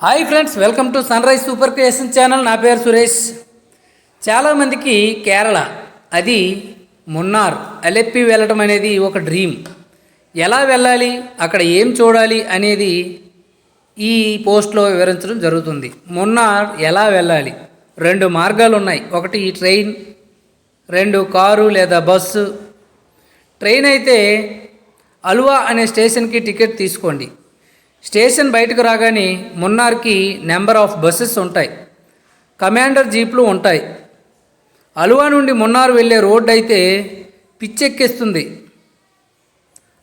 Hi friends welcome to Sunrise Super Creation channel. నా పేరు సురేష్. చాలామందికి కేరళ అది మున్నార్ అలెప్పి వెళ్ళడం అనేది ఒక డ్రీమ్ ఎలా వెళ్ళాలి అక్కడ ఏం చూడాలి అనేది ఈ పోస్ట్లో వివరించడం జరుగుతుంది. మున్నార్ ఎలా వెళ్ళాలి? రెండు మార్గాలు ఉన్నాయి. ఒకటి ట్రైన్ రెండు కారు లేదా బస్సు ట్రైన్ అయితే అల్వా అనే స్టేషన్కి టికెట్ తీసుకోండి. స్టేషన్ బయటకు రాగానే మున్నార్కి నెంబర్ ఆఫ్ బస్సెస్ ఉంటాయి. కమాండర్ జీప్లు ఉంటాయి. అలువా నుండి మున్నార్ వెళ్ళే రోడ్డు అయితే పిచ్చెక్కిస్తుంది.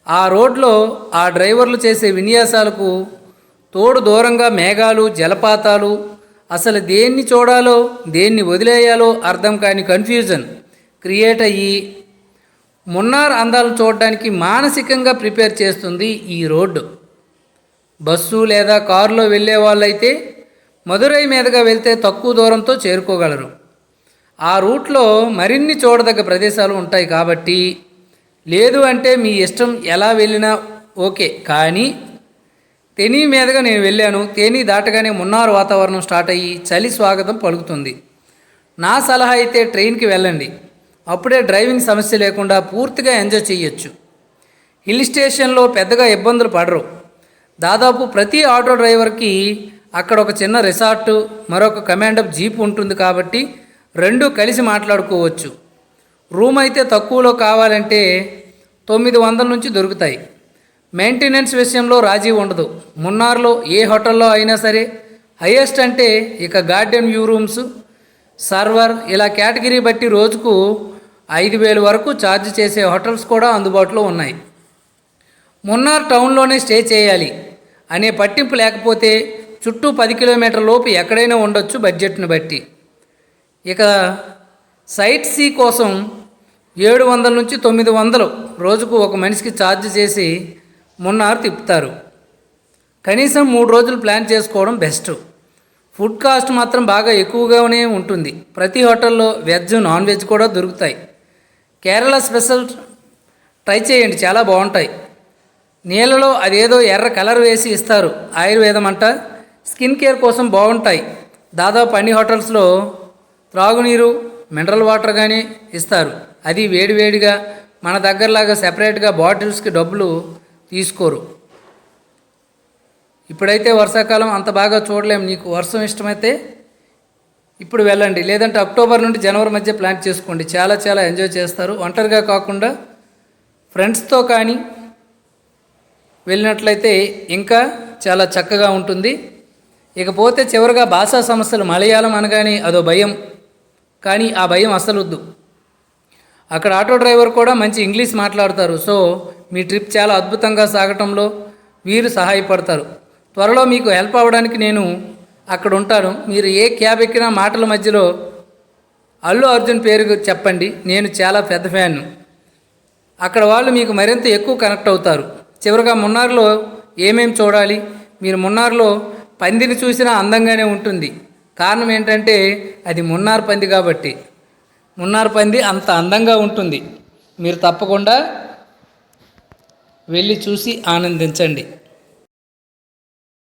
ఆ రోడ్లో ఆ డ్రైవర్లు చేసే విన్యాసాలకు తోడు దూరంగా మేఘాలు జలపాతాలు అసలు దేన్ని చూడాలో దేన్ని వదిలేయాలో అర్థం కాని కన్ఫ్యూజన్ క్రియేట్ అయ్యి మున్నార్ అందాలు చూడడానికి మానసికంగా ప్రిపేర్ చేస్తుంది ఈ రోడ్డు. బస్సు లేదా కారులో వెళ్ళే వాళ్ళైతే మదురై మీదుగా వెళ్తే తక్కువ దూరంతో చేరుకోగలరు. ఆ రూట్లో మరిన్ని చూడదగ్గ ప్రదేశాలు ఉంటాయి కాబట్టి లేదు అంటే మీ ఇష్టం ఎలా వెళ్ళినా ఓకే. కానీ తెనీ మీదుగా నేను వెళ్ళాను. తేని దాటగానే మున్నారు వాతావరణం స్టార్ట్ అయ్యి చలి స్వాగతం పలుకుతుంది. నా సలహా అయితే ట్రైన్కి వెళ్ళండి. అప్పుడే డ్రైవింగ్ సమస్య లేకుండా పూర్తిగా ఎంజాయ్ చేయొచ్చు. హిల్ స్టేషన్లో పెద్దగా ఇబ్బందులు పడరు. దాదాపు ప్రతి ఆటో డ్రైవర్కి అక్కడ ఒక చిన్న రిసార్టు మరొక కమాండప్ జీప్ ఉంటుంది కాబట్టి రెండు కలిసి మాట్లాడుకోవచ్చు. రూమ్ అయితే తక్కువలో కావాలంటే తొమ్మిది వందల నుంచి దొరుకుతాయి. మెయింటెనెన్స్ విషయంలో రాజీ ఉండదు. మున్నార్లో ఏ హోటల్లో అయినా సరే హైయెస్ట్ అంటే ఇక గార్డెన్ వ్యూ రూమ్స్. సర్వర్ ఇలా కేటగిరీ బట్టి రోజుకు ఐదు వేలు వరకు ఛార్జ్ చేసే హోటల్స్ కూడా అందుబాటులో ఉన్నాయి. మున్నార్ టౌన్లోనే స్టే చేయాలి అనే పట్టింపు లేకపోతే చుట్టూ పది కిలోమీటర్ల లోపు ఎక్కడైనా ఉండొచ్చు బడ్జెట్ను బట్టి. ఇక సైట్ సీ కోసం ఏడు వందల నుంచి తొమ్మిది వందలు రోజుకు ఒక మనిషికి ఛార్జ్ చేసి మున్నారు తిప్పుతారు. కనీసం మూడు రోజులు ప్లాన్ చేసుకోవడం బెస్ట్. ఫుడ్ కాస్ట్ మాత్రం బాగా ఎక్కువగానే ఉంటుంది. ప్రతి హోటల్లో వెజ్ నాన్ వెజ్ కూడా దొరుకుతాయి. కేరళ స్పెషల్ ట్రై చేయండి చాలా బాగుంటాయి. నీళ్ళలో అదేదో ఎర్ర కలర్ వేసి ఇస్తారు. ఆయుర్వేదం అంట. స్కిన్ కేర్ కోసం బాగుంటాయి దాదాపు అన్ని హోటల్స్లో త్రాగునీరు మినరల్ వాటర్ కానీ ఇస్తారు. అది వేడివేడిగా మన దగ్గరలాగా సెపరేట్గా బాటిల్స్కి డబ్బులు తీసుకోరు. ఇప్పుడైతే వర్షాకాలం అంత బాగా చూడలేము నీకు. వర్షం ఇష్టమైతే ఇప్పుడు వెళ్ళండి. లేదంటే అక్టోబర్ నుండి జనవరి మధ్య ప్లాన్ చేసుకోండి. చాలా చాలా ఎంజాయ్ చేస్తారు. ఒంటరిగా కాకుండా ఫ్రెండ్స్తో కానీ వెళ్ళినట్లయితే ఇంకా చాలా చక్కగా ఉంటుంది. ఇకపోతే చివరిగా భాషా సమస్యలు మలయాళం అనగానే అదో భయం. కానీ ఆ భయం అసలు వద్దు. అక్కడ ఆటో డ్రైవర్ కూడా మంచి ఇంగ్లీష్ మాట్లాడతారు. సో మీ ట్రిప్ చాలా అద్భుతంగా సాగటంలో వీరు సహాయపడతారు. త్వరలో మీకు హెల్ప్ అవ్వడానికి నేను అక్కడ ఉంటాను. మీరు ఏ క్యాబ్ ఎక్కినా మాటల మధ్యలో అల్లు అర్జున్ పేరు చెప్పండి. నేను చాలా పెద్ద ఫ్యాన్ అక్కడ వాళ్ళు మీకు మరింత ఎక్కువ కనెక్ట్ అవుతారు. చివరిగా మున్నార్లో ఏమేం చూడాలి? మీరు మున్నార్లో పందిని చూసినా అందంగానే ఉంటుంది. కారణం ఏంటంటే అది మున్నార్ పంది కాబట్టి. మున్నార్ పంది అంత అందంగా ఉంటుంది. మీరు తప్పకుండా వెళ్ళి చూసి ఆనందించండి.